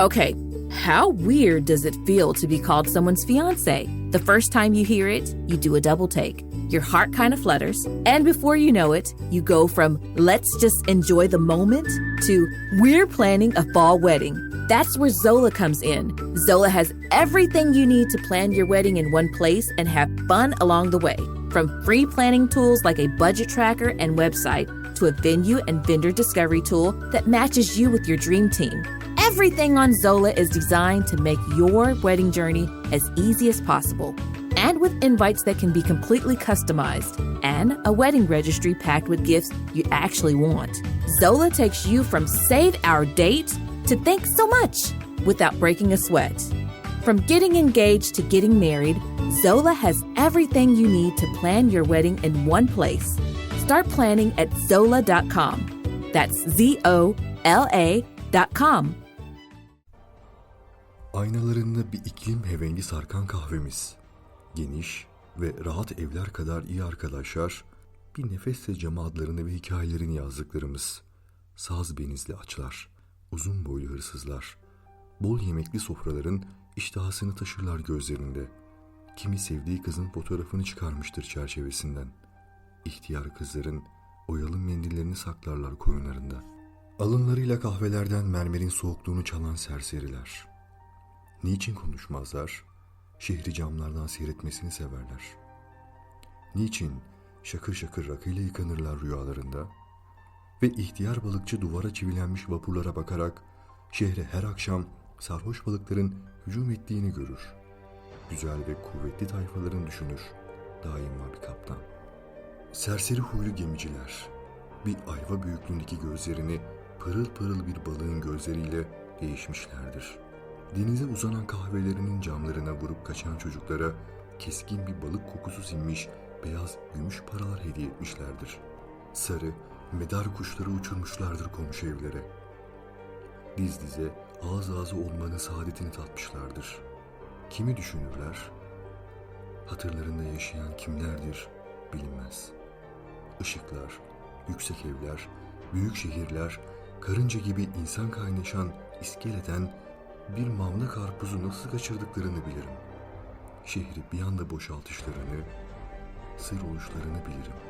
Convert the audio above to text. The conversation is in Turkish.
Okay, how weird does it feel to be called someone's fiance? The first time you hear it, you do a double take. Your heart kind of flutters, and before you know it, you go from let's just enjoy the moment to we're planning a fall wedding. That's where Zola comes in. Zola has everything you need to plan your wedding in one place and have fun along the way. From free planning tools like a budget tracker and website to a venue and vendor discovery tool that matches you with your dream team. Everything on Zola is designed to make your wedding journey as easy as possible. And with invites that can be completely customized and a wedding registry packed with gifts you actually want. Zola takes you from save our date to thanks so much without breaking a sweat. From getting engaged to getting married, Zola has everything you need to plan your wedding in one place. Start planning at Zola.com. That's Z O L A.com. Aynalarında bir iklim hevengi sarkan kahvemiz. Geniş ve rahat evler kadar iyi arkadaşlar, bir nefesle cama adlarını ve hikayelerini yazdıklarımız. Saz benizli açlar, uzun boylu hırsızlar. Bol yemekli sofraların iştahasını taşırlar gözlerinde. Kimi sevdiği kızın fotoğrafını çıkarmıştır çerçevesinden. İhtiyar kızların oyalı mendillerini saklarlar koyunlarında. Alınlarıyla kahvelerden mermerin soğukluğunu çalan serseriler. Niçin konuşmazlar? Şehri camlardan seyretmesini severler. Niçin şakır şakır rakıyla yıkanırlar rüyalarında? Ve ihtiyar balıkçı duvara çivilenmiş vapurlara bakarak şehre her akşam sarhoş balıkların hücum ettiğini görür. Güzel ve kuvvetli tayfaların düşünür. Daima bir kaptan. Serseri huylu gemiciler bir ayva büyüklüğündeki gözlerini pırıl pırıl bir balığın gözleriyle değişmişlerdir. Denize uzanan kahvelerinin camlarına vurup kaçan çocuklara keskin bir balık kokusu sinmiş beyaz gümüş paralar hediye etmişlerdir. Sarı, medar kuşları uçurmuşlardır komşu evlere. Diz dize, ağız ağzı olmanın saadetini tatmışlardır. Kimi düşünürler? Hatırlarında yaşayan kimlerdir bilinmez. Işıklar, yüksek evler, büyük şehirler, karınca gibi insan kaynaşan iskeleden bir mamla karpuzu nasıl kaçırdıklarını bilirim. Şehri bir anda boşaltışlarını, sır oluşlarını bilirim.